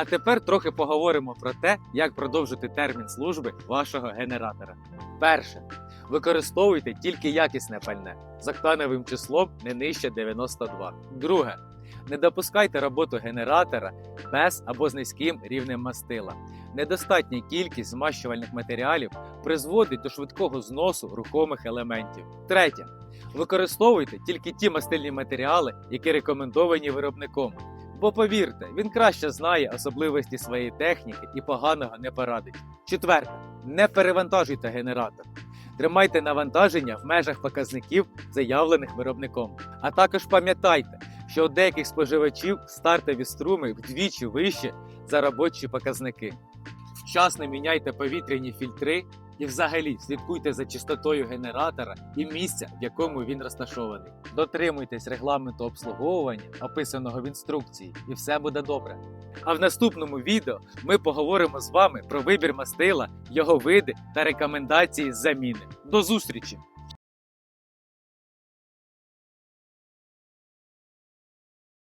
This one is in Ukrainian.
А тепер трохи поговоримо про те, як продовжити термін служби вашого генератора. Перше. Використовуйте тільки якісне пальне з октановим числом не нижче 92. Друге. Не допускайте роботу генератора без або з низьким рівнем мастила. Недостатня кількість змащувальних матеріалів призводить до швидкого зносу рухомих елементів. Третє. Використовуйте тільки ті мастильні матеріали, які рекомендовані виробником. Бо повірте, він краще знає особливості своєї техніки і поганого не порадить. Четверте. Не перевантажуйте генератор. Тримайте навантаження в межах показників, заявлених виробником. А також пам'ятайте, що у деяких споживачів стартові струми вдвічі вище за робочі показники. Вчасно міняйте повітряні фільтри і взагалі слідкуйте за чистотою генератора і місця, в якому він розташований. Дотримуйтесь регламенту обслуговування, описаного в інструкції, і все буде добре. А в наступному відео ми поговоримо з вами про вибір мастила, його види та рекомендації заміни. До зустрічі!